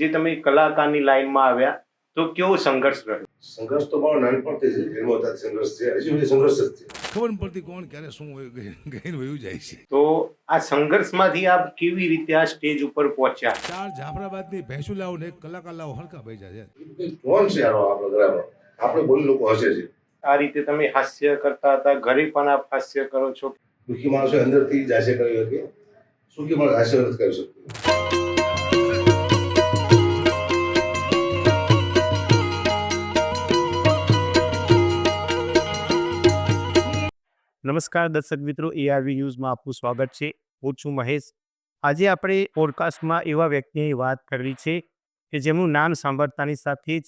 જે તમે કલાકારની લાઈનમાં આવ્યા તો કેવો સંઘર્ષ રહ્યો? સંઘર્ષ તો મારો નાનપણથી છે જન્મ હતા સંઘર્ષ છે હજી સુધી સંઘર્ષ જ છે ખબર પડતી કોણ ક્યારે શું હોય વયું જાય છે. તો આ સંઘર્ષમાંથી આપ કેવી રીતે આ સ્ટેજ ઉપર પહોંચ્યા? ચાર જાફરાબાદની ભેંસુ લાવો ને એક કલાકાર લાવો હરકા ભેજા છે કોણ છે આનો આપણા ઘરમાં આપણે બોલી લોકો હસે છે. આ રીતે તમે હાસ્ય કરતા હતા ઘરે પણ આપ હાસ્ય કરો છો? દુઃખી માણસો અંદરથી જ હાસ્ય કરી શકે. સુખી માણસ હાસ્ય નથી કરી શકતું નમસ્કાર દર્શક મિત્રો એઆરવી ન્યૂઝમાં આપનું સ્વાગત છે. હું છું મહેશ. આજે આપણે પોડકાસ્ટમાં એવા વ્યક્તિની વાત કરવી છે કે જેમનું નામ સાંભળતાની સાથે જ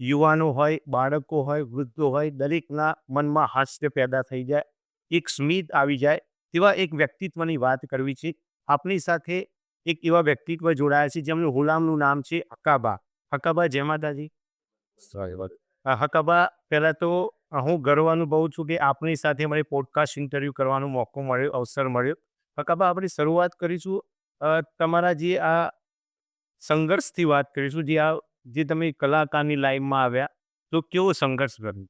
યુવાનો હોય બાળકો હોય વૃદ્ધો હોય દરેકના મનમાં હાસ્ય પેદા થઈ જાય એક સ્મિત આવી જાય તેવા એક વ્યક્તિત્વની વાત કરવી છે. આપની સાથે એક એવા વ્યક્તિત્વ જોડાયા છે જેમનું હુલામનું નામ છે હકાબા. હકાબા જય માતાજી. હકાબા પહેલાં તો હું ગર્વ અનુભવું છું કે આપની સાથે મને પોડકાસ્ટ ઇન્ટરવ્યૂ કરવાનો મોકો મળ્યો, અવસર મળ્યો. કાકાબા આપણે શરૂઆત કરીશું તમારા જે આ સંઘર્ષથી વાત કરીશું, જે આ, જે તમે કલાકારની લાઈનમાં આવ્યા, તો કેવો સંઘર્ષ કર્યો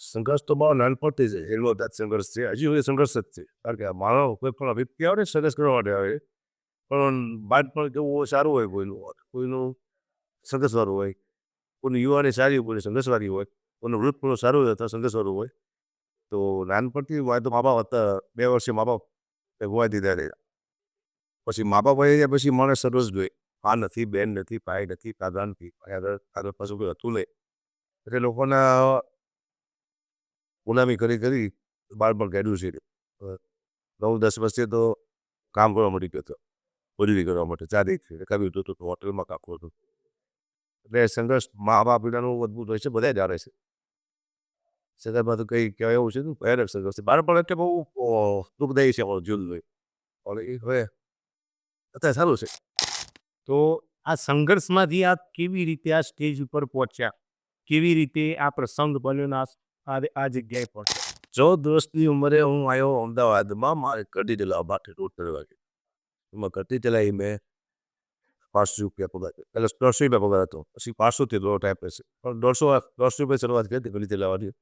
સંઘર્ષ તો બહુ નાનપણથી છે એનો જ સંઘર્ષ છે. હજી સુધી સંઘર્ષ જ છે. કારણ કે મારો કોઈ પણ વ્યક્તિ આવે ને સંઘર્ષ કરવા માટે આવે. પણ બાળપણ કેવું સારું હોય કોઈનું કોઈનું સંઘર્ષવાળું હોય, કોઈનું યુવાની સારી હોય, કોઈની સંઘર્ષવાળી હોય કોઈનું વૃત્તપૂર્ણ સારું હોય, અથવા સંઘર્ષવાળું હોય, તો નાનપણથી વાય તો મા બાપ હતા, બે વર્ષે મા બાપ ગોવા દીધા રહ્યા. પછી મા બાપ વહી પછી માણસ સર્વસ જોઈએ આ નથી, બેન નથી, ભાઈ નથી કાદા નથી પાછું કોઈ હતું નહીં. એટલે લોકોના ગુલામી કરી કરી બાળપણ કાઢ્યું છે. નવ, દસ વર્ષે તો કામ કરવા મળી ગયો હતો. મજૂરી કરવા માટે ચાલી કાવ્યું હતું હોટલમાં કામ હતું. એટલે સંઘર્ષ મા બાપ પિતાનું અદભુત હોય છે બધા જાણે છે. સંઘર્ષમાં તો કંઈ કહેવાય એવું છે ને ભયાનક સંઘર્ષ છે બાળપણ એટલે બહુ દુઃખદાયી છે આપણું જીવન હોય અને એ હવે અત્યારે સારું છે તો આ સંઘર્ષમાંથી આ કેવી રીતે આ સ્ટેજ ઉપર પહોંચ્યા? કેવી રીતે આ પ્રસંગ બન્યો આ આ જગ્યાએ પહોંચ્યા? ચૌદ વર્ષની ઉંમરે હું આવ્યો અમદાવાદમાં મારે કડી દેલા માટે રોડ કરવા એમાં કડી ચલાવી મેં પાંચસો રૂપિયા પગાર એટલે દોઢસો રૂપિયા પગાર હતો. પછી પાંચસોથી દોઢ ટાઈપ હશે પણ દોઢસો દોઢસો રૂપિયા શરૂઆત કરી હતી કડી ચલાવવાની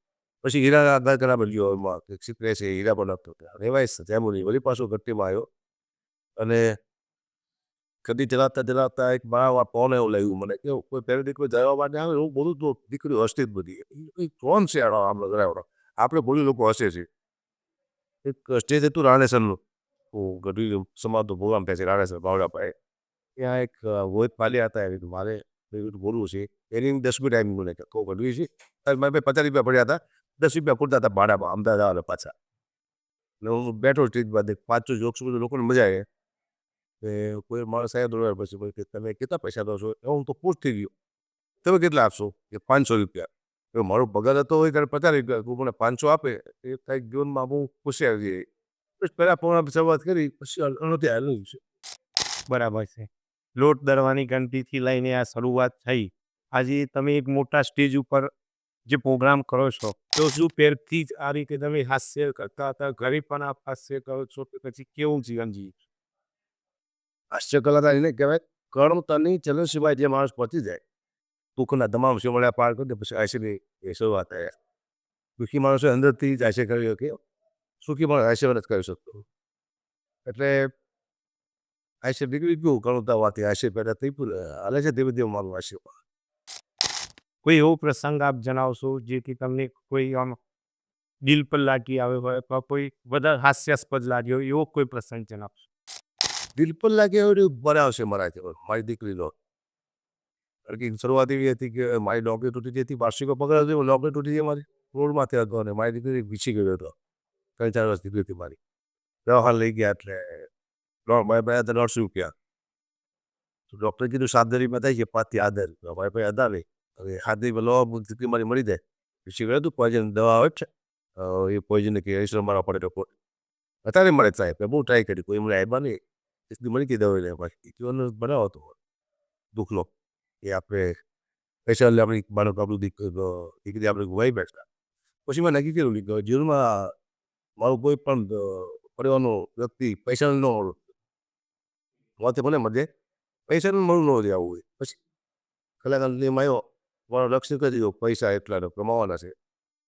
પછી હીરા આધાર કરા બન્યો એમાં સિક્રેટ છે, હીરા પણ આપતો રેવાય જેમુની વળી પાછો ઘટ્ટીમાં આવ્યો. અને કદી ચલાવતા ચલાવતા એક મારા ફોન એવું લાગ્યું મને કે કોઈ પહેલી દીકરી જવા માટે આવે હું બધું તો દીકરીઓ હસતી જ બધી. કોણ છે આનો આમ ડરાવડો આપણે બોલી લોકો હસે છે. એક સ્ટેજ હતું રાણેસરનું હું ગઢવી સમાજનો પ્રોગ્રામ થાય છે રાણેસર બાવળાભાઈ ત્યાં એક વોહિત પાલિયા હતા એવી મારે. બોલવું છે. એની દસમી ટાઈમ મને કહો ગઢવી છે. મારે પચાસ રૂપિયા પડ્યા હતા. દસ રૂપિયા પૂરતા હતા ભાડામાં, અમદાવાદ આવે પાછા. ને હું બેઠો સ્ટેજ બાદ પાંચસો જોક્સ બધું લોકોને મજા આવે. એ કોઈ માણસ સાહેબ દોડવા પછી કે, તમે કેટલા પૈસા દો છો? એ હું તો ખુશ થઈ ગયો. તમે કેટલા આપશો? કે પાંચસો રૂપિયા. તો મારો પગાર હતો હોય ત્યારે પચાસ રૂપિયા, તું મને પાંચસો આપે. એ કાંઈક જીવનમાં બહુ ખુશી આવી જાય. પછી પહેલાં પોણા શરૂઆત કરી, પછી અનોથી આવ્યું છે બરાબર છે. લોટ દરવાની ગણતીથી લઈને આ શરૂઆત થઈ. આજે તમે એક મોટા સ્ટેજ ઉપર જે પ્રોગ્રામ કરો છો, તો શું પહેરથી જ આ રીતે તમે હાસ્ય કરતા હતા? ઘરે પણ આપ હાસ્ય કરો છો કે પછી કેવું જીવન જીવ હાસ્ય કલાકાર એને કહેવાય, કર્મ તની ચલન સિવાય જે માણસ પહોંચી જાય. દુઃખના તમામ શિવળ્યા પાર કરી પછી આશયની એ શરૂઆત થયા. દુઃખી માણસો અંદરથી જ આશય કરી શકે સુખી માણસ આશય નથી કરી શકતો. એટલે આશય નીકળી ગયું કરુણતા હોવાથી આશય પહેલાં થઈ હાલે છે ધીમે ધીમે મારું આશય કોઈ એવો પ્રસંગ આપ જણાવશો જેથી તમને કોઈ આમ દિલ પર લાગી આવ્યો હોય અથવા કોઈ વધારે હાસ્યાસ્પદ લાગ્યો હોય, એવો કોઈ પ્રસંગ જણાવશો? દિલ પર લાગે એવું બનાવશે મારાથી મારી દીકરીનો. કારણ કે શરૂઆત એવી હતી કે મારી નોકરી તૂટી જતી વાર્ષિકો પગાર હતી નોકરી તૂટી ગઈ મારી, રોડમાંથી હતો અને મારી દીકરી પીછી ગયો હતો ત્રણ ચાર વર્ષ દીકરી હતી મારી. દવાખાને લઈ ગયા એટલે મારા ભાઈ હતા દોઢસો રૂપિયા તો ડૉક્ટરે કીધું સાત થાય છે, પાંચથી આદર. મારી ભાઈ નહીં હવે હાર્દિક લોવા સ્થિતિ મારી મળી જાય. શીખડે હતું પોઈઝન દવા આવે છે? એ પોઈઝન કે એસર મારવા પડે લોકો અત્યારે મળે સાહેબ બહુ ટ્રાય કરી, કોઈ મને આવ્યા નહીં. એટલી મળી ગઈ દવા લેવા જીવન બનાવો તો. દુખનો એ આપણે સ્પેશિયલ આપણી બાળક આપણું દીકરી આપણે ગુવાઈ બેઠતા પછી મેં નક્કી કર્યું કે જીવનમાં મારું કોઈ પણ પરિવારનો વ્યક્તિ પૈસાનો મોતે મને મજે પૈસા મળું ન જ હોય. પછી કલાક ટીમ આવ્યો મારો લક્ષ્ય કરી દીધો પૈસા એટલા કમાવાના છે.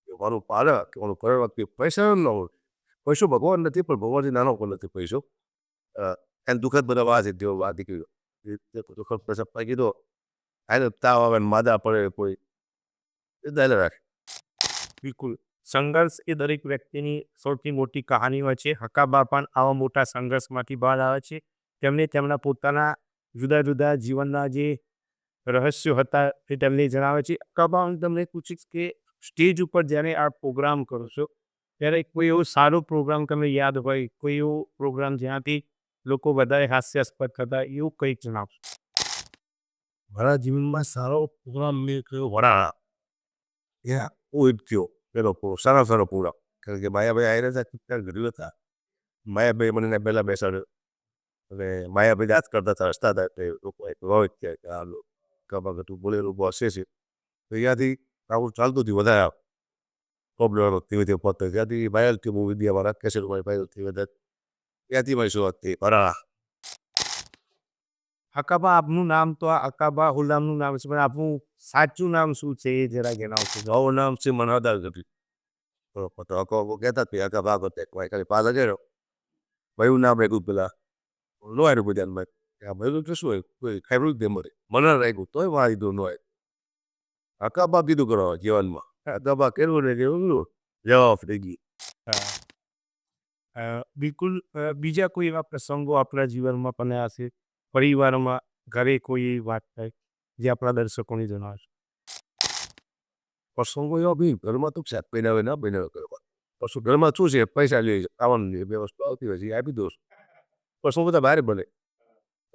મારું પાલક, કે મારું કરવા વ્યક્તિ પૈસા ન હોય. પૈસો ભગવાન નથી, પણ ભગવાનથી નાનો પણ નથી પૈસો. એને દુઃખદ બધા વાત છે તેઓ વાત નીકળી દુઃખદ પ્રસંગ પાકી કીધો એને તાવ આવે ને માદા પડે કોઈ. એ દાયલા રાખે. બિલકુલ. સંઘર્ષ એ દરેક વ્યક્તિની સૌથી મોટી કહાની હોય છે. હકાબા પણ આવા મોટા સંઘર્ષમાંથી બહાર આવે છે. તેમને તેમના પોતાના જુદા જુદા જીવનના જે રહસ્યો હતા એ તેમને જણાવે છે. અકાબા હું તમને પૂછીશ કે સ્ટેજ ઉપર જ્યારે આ પ્રોગ્રામ કરો છો, ત્યારે કોઈ એવો સારો પ્રોગ્રામ તમને યાદ હોય? કોઈ એવો પ્રોગ્રામ જ્યાંથી લોકો વધારે હાસ્યાસ્પદ થતા એવું કંઈક જણાવશો? મારા જીવનમાં સારો પ્રોગ્રામ મેં કર્યો વડાળા ત્યાં હું થયો પેલો સારા સારો પ્રોગ્રામ. કારણ કે માયાભાઈ આવી રહ્યા હતા ગરીબ હતા. માયાભાઈ મને પહેલાં બેસાડ્યો. અને માયાભાઈ યાદ કરતા હતા હસતા હતા એટલે લોકો કહે કે આ લો કબાક હતું બોલેલું લોકો હશે છે તો ત્યાંથી રાહુલ ચાલતું હતું વધારે પ્રોબ્લેમ ધીમે ધીમે પહોંચતો. ત્યાંથી વાયરલથી હું વિદ્યાવાળા કેસેટ મારી વાયરલથી વધારે. ત્યાંથી મારી શરૂઆત થઈ. વડાળા હકાબા આપનું નામ તો અકાબા હુલામનું નામ છે પણ આપનું સાચું નામ શું છે એ જરા જણાવશો નવું નામ છે મનહદાર ગઢવી બરોબર. તો અકો અકો કહેતા જ અકા કરતા હતો ખાલી પાછા ગયો ભાઈનું નામ રાખ્યું પેલા. નો આવ્યું બધા ભાઈ આ ભાઈ તો શું હોય કોઈ ખાઈ જ મરે મને રાખ્યું તોય મારી દો નો આવ્યું અકા બા કીધું કરવા જીવનમાં? અકા બા કર્યું ને કેવું જવાબ થઈ ગઈ બિલકુલ બીજા કોઈ એવા પ્રસંગો આપણા જીવનમાં બન્યા છે? પરિવારમાં ઘરે કોઈ એવી વાત થાય જે આપણા દર્શકોને જણાવશે પ્રસંગો એવા બી ઘરમાં તો શાક બનાવે ના બનાવે કરવા પછી ઘરમાં શું છે? પૈસા લઈ આવવાનું બે વસ્તુ આવતી હોય છે આપી દો પ્રસંગ બધા બહાર બને.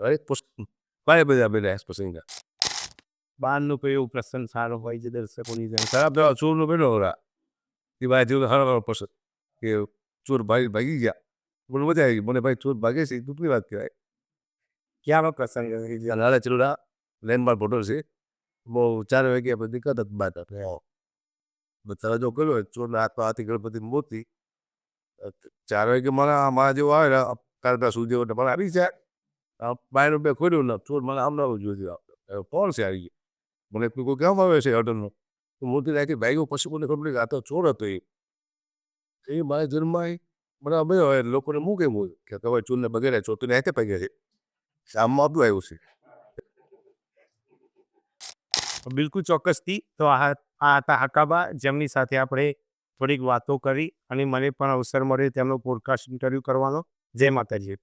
હરેક પ્રસંગ બહાર બધા બને પ્રસંગ બહારનું કોઈ એવું પ્રસંગ સારો હોય જે દર્શકોની જાય ખરાબ દવા ચોરનો બેઠો ઓલા. એ ભાઈ જેવું હરાવાનો પસંદ કે ચોર ભાગી ભાગી ગયા. મને મજા આવી મને ભાઈ ચોર ભાગે છે એ દુઃખની વાત કહેવાય. ક્યાંનો પ્રસંગ છે? નાના ચલુડા લેન્ડમાર્ક ફોટો છે. બહુ ચાર વાગ્યા પછી દીકત બાદ બધા જો કર્યો ચોરના હાથમાં હાથી ગણપતિ મૂર્તિ. ચાર વાગે મારા મારા જેવો આવે ને કારતા એટલે મને આવી જાય. બાય રૂપિયા ખોલ્યું ને ચોર મને આમ ના જોયું કોણ છે આવી ગયું મને કોઈ કોઈ કેમ આવે છે હોટલનો મૂર્તિ રાખી ભાઈઓ પછી મને ખબર આ તો ચોર હતો એ. એ મારા જન્મમાં મને અમે હોય લોકોને મૂકે મૂક કે હવે ચોરને બગેરે તો હાથે પગે છે. શામમાં આપણું આવ્યું છે. બિલકુલ ચોક્કસથી. તો આ આ હતા હકાબા જેમની સાથે આપણે થોડીક વાતો કરી અને મને પણ અવસર મળ્યો તેમનો પોડકાસ્ટ ઇન્ટરવ્યૂ કરવાનો. જય માતાજી.